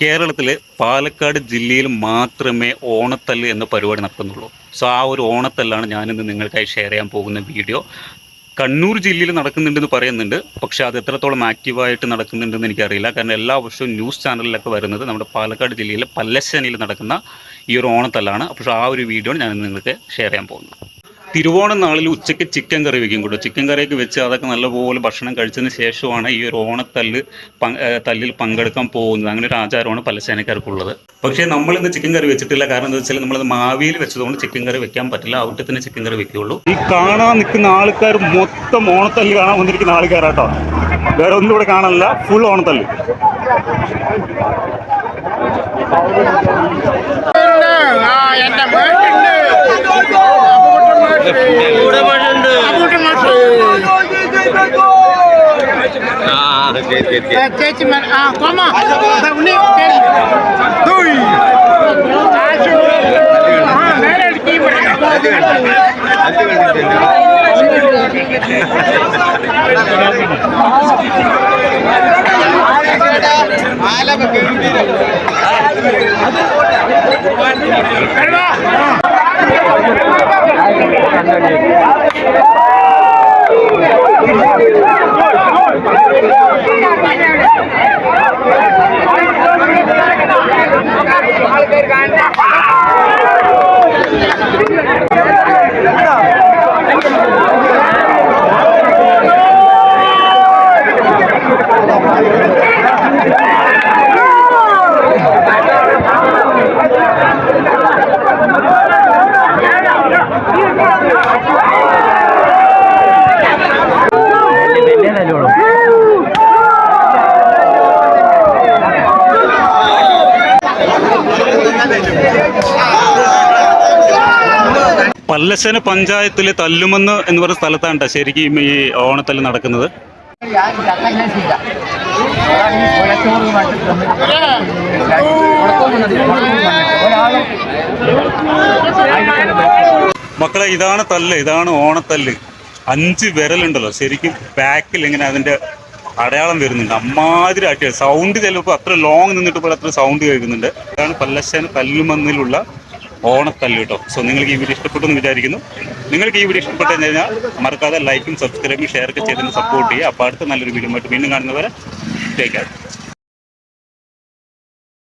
കേരളത്തിൽ പാലക്കാട് ജില്ലയിൽ മാത്രമേ ഓണത്തല്ല് എന്ന പരിപാടി നടക്കുന്നുള്ളൂ. സോ ആ ഒരു ഓണത്തല്ലാണ് ഞാനിന്ന് നിങ്ങൾക്കായി ഷെയർ ചെയ്യാൻ പോകുന്ന വീഡിയോ കണ്ണൂർ ജില്ലയിൽ നടക്കുന്നുണ്ടെന്ന് പറയുന്നുണ്ട്. പക്ഷേ അത് എത്രത്തോളം ആക്റ്റീവായിട്ട് നടക്കുന്നുണ്ടെന്ന് എനിക്കറിയില്ല. കാരണം എല്ലാ വർഷവും ന്യൂസ് ചാനലിലൊക്കെ വരുന്നത് നമ്മുടെ പാലക്കാട് ജില്ലയിലെ പല്ലശ്ശേനിയിൽ നടക്കുന്ന ഈ ഒരു ഓണത്തല്ലാണ്. അപ്പോൾ ആ ഒരു വീഡിയോ ഞാൻ നിങ്ങൾക്ക് ഷെയർ ചെയ്യാൻ പോകുന്നത്. തിരുവോണം നാളിൽ ഉച്ചയ്ക്ക് ചിക്കൻ കറി വെക്കും കൂട്ടോ. ചിക്കൻ കറിയൊക്കെ വെച്ച് അതൊക്കെ നല്ലപോലെ ഭക്ഷണം കഴിച്ചതിന് ശേഷമാണ് ഈ ഒരു ഓണത്തല്ല് തല്ലിൽ പങ്കെടുക്കാൻ പോകുന്നത്. അങ്ങനെ ഒരു ആചാരമാണ് പലശേനക്കാർക്കുള്ളത് പക്ഷേ നമ്മളിന്ന് ചിക്കൻ കറി വെച്ചിട്ടില്ല. കാരണം എന്താ വെച്ചാൽ നമ്മളത് മാവിയിൽ വെച്ചതുകൊണ്ട് ചിക്കൻ കറി വെക്കാൻ പറ്റില്ല. അവിടെ തന്നെ ചിക്കൻ കറി വെക്കുകയുള്ളൂ. ഈ കാണാൻ നിൽക്കുന്ന ആൾക്കാർ മൊത്തം ഓണത്തല്ല് കാണാൻ വന്നിരിക്കുന്ന ആൾക്കാരാട്ടോ. വേറെ ഒന്നും ഇവിടെ കാണാനില്ല. ഫുൾ ഓണത്തല്ല്. ചേച്ചി ആ കോമ ഉണ്ണി പല്ലശ്ശന പഞ്ചായത്തിലെ തല്ലുമെന്ന് എന്ന് പറയുന്ന സ്ഥലത്താണ് ശരിക്കും ഈ ഓണത്തല്ല് നടക്കുന്നത്? മക്കളെ ഇതാണ് തല്ല് ഇതാണ് ഓണത്തല്ല്. അഞ്ച് വിരലുണ്ടല്ലോ ശരിക്കും ബാക്കിൽ ഇങ്ങനെ അതിന്റെ അടയാളം വരുന്നുണ്ട്. അമ്മാതിരി അടിയ സൗണ്ട് ചിലപ്പോൾ അത്ര ലോങ് നിന്നിട്ട് പോലെ അത്ര സൗണ്ട് കേൾക്കുന്നുണ്ട്. ഇതാണ് പല്ലശ്ശന തല്ലുമന്നിലുള്ള ഓണത്തല്ല് കേട്ടോ. സോ നിങ്ങൾക്ക് ഈ വീഡിയോ ഇഷ്ടപ്പെട്ടു എന്ന് വിചാരിക്കുന്നു. നിങ്ങൾക്ക് ഈ വീഡിയോ ഇഷ്ടപ്പെട്ടു കഴിഞ്ഞാൽ മറക്കാതെ ലൈക്കും സബ്സ്ക്രൈബും ഷെയർ ഒക്കെ ചെയ്തതിന് സപ്പോർട്ട് ചെയ്യുക. അപ്പോൾ അടുത്ത നല്ലൊരു വീഡിയോ ആയിട്ട് വീണ്ടും കാണുന്നവരെ ടേക്ക് കെയർ